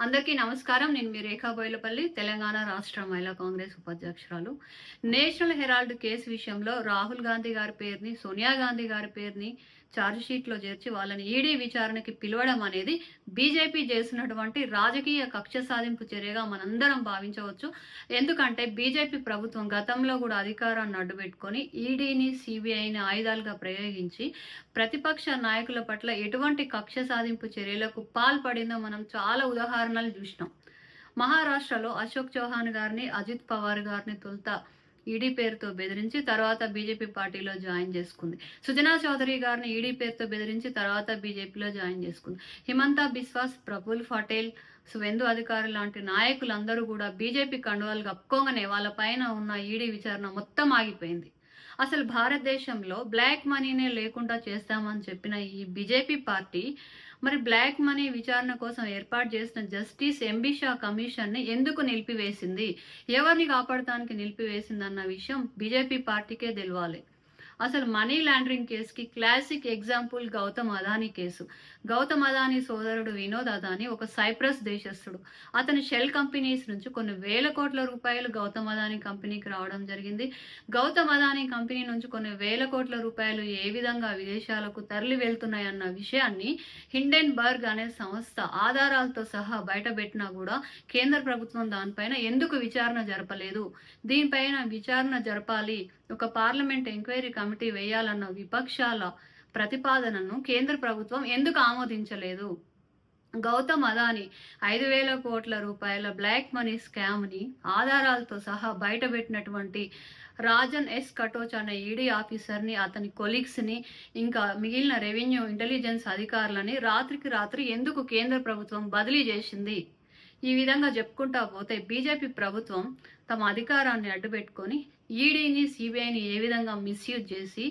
అందరికీ నమస్కారం. నేను మీ రేఖా బోయిలపల్లి తెలంగాణ రాష్ట్ర మహిళా కాంగ్రెస్ ఉపాధ్యక్షురాలు. నేషనల్ హెరాల్డ్ కేసు విషయంలో రాహుల్ గాంధీ గారి పేరుని సోనియా గాంధీ గారి పేరుని ఛార్జ్షీట్లో చేర్చి వాళ్ళని ఈడీ విచారణకి పిలవడం అనేది బీజేపీ చేసినటువంటి రాజకీయ కక్ష సాధింపు చర్యగా మనందరం భావించవచ్చు. ఎందుకంటే బీజేపీ ప్రభుత్వం గతంలో కూడా అధికారాన్ని అడ్డుపెట్టుకొని ఈడీని సిబిఐని ఆయుధాలుగా ప్రయోగించి ప్రతిపక్ష నాయకుల పట్ల ఎటువంటి కక్ష సాధింపు చర్యలకు పాల్పడిందో మనం చాలా ఉదాహరణలు చూసినాం. మహారాష్ట్రలో అశోక్ చౌహాన్ గారిని అజిత్ పవార్ గారిని తొలుత ఈడీ పేరుతో బెదిరించి తర్వాత బీజేపీ పార్టీలో జాయిన్ చేసుకుంది. సుజనా చౌదరి గారిని ఈడీ పేరుతో బెదిరించి తర్వాత బీజేపీలో జాయిన్ చేసుకుంది. హిమంత బిస్వాస్ ప్రఫుల్ పటేల్ సువెందు అధికారి లాంటి నాయకులందరూ కూడా బీజేపీ కండువాలు కప్పుకోగానే వాళ్ళ పైన ఉన్న ఈడీ విచారణ మొత్తం ఆగిపోయింది. అసలు భారతదేశంలో బ్లాక్ మనీనే లేకుండా చేస్తామని చెప్పిన ఈ బీజేపీ పార్టీ మరి బ్లాక్ మనీ విచారణ కోసం ఏర్పాటు చేసిన జస్టిస్ ఎంబిషా కమిషన్ని ఎందుకు నిలిపివేసింది? ఎవరిని కాపాడటానికి నిలిపివేసింది అన్న విషయం బీజేపీ పార్టీకే తెలవాలి. అసలు మనీ లాండరింగ్ కేసుకి classic example Gautam Adani case Gautam Adani సోదరుడు వినోద్ అదానీ ఒక సైప్రస్ దేశస్థుడు. అతని షెల్ కంపెనీస్ నుంచి కొన్ని వేల కోట్ల రూపాయలు గౌతమ్ అదానీ కంపెనీకి రావడం జరిగింది. గౌతమ్ అదానీ కంపెనీ నుంచి కొన్ని వేల కోట్ల రూపాయలు ఏ విధంగా విదేశాలకు తరలి వెళ్తున్నాయన్న విషయాన్ని హిండెన్బర్గ్ అనే సంస్థ ఆధారాలతో సహా బయటపెట్టినా కూడా కేంద్ర ప్రభుత్వం దానిపైన ఎందుకు విచారణ జరపలేదు? దీనిపైన విచారణ జరపాలి. ఒక పార్లమెంట్ ఎంక్వైరీ కమిటీ వేయాలన్న విపక్షాల ప్రతిపాదనను కేంద్ర ప్రభుత్వం ఎందుకు ఆమోదించలేదు? గౌతమ్ అదాని ఐదు వేల కోట్ల రూపాయల బ్లాక్ మనీ స్కామ్ని ఆధారాలతో సహా బయటపెట్టినటువంటి రాజన్ ఎస్ కటోచ్ అనే ఈడీ ఆఫీసర్ని అతని కొలీగ్స్ని ఇంకా మిగిలిన రెవెన్యూ ఇంటెలిజెన్స్ అధికారులని రాత్రికి రాత్రి ఎందుకు కేంద్ర ప్రభుత్వం బదిలీ చేసింది? ఈ విధంగా చెప్పుకుంటా పోతే బీజేపీ ప్రభుత్వం తమ అధికారాన్ని అడ్డుపెట్టుకొని ఈడీని సిబిఐని ఏ విధంగా మిస్యూజ్ చేసి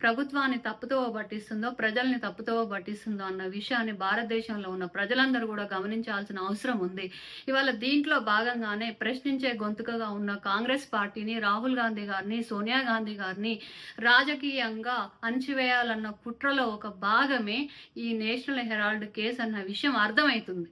ప్రభుత్వాన్ని తప్పుతో పట్టిస్తుందో ప్రజల్ని తప్పుతో పట్టిస్తుందో అన్న విషయాన్ని భారతదేశంలో ఉన్న ప్రజలందరూ కూడా గమనించాల్సిన అవసరం ఉంది. ఇవాళ దీంట్లో భాగంగానే ప్రశ్నించే గొంతుకగా ఉన్న కాంగ్రెస్ పార్టీని రాహుల్ గాంధీ గారిని సోనియా గాంధీ గారిని రాజకీయంగా అణచివేయాలన్న కుట్రలో ఒక భాగమే ఈ నేషనల్ హెరాల్డ్ కేసు అన్న విషయం అర్థమవుతుంది.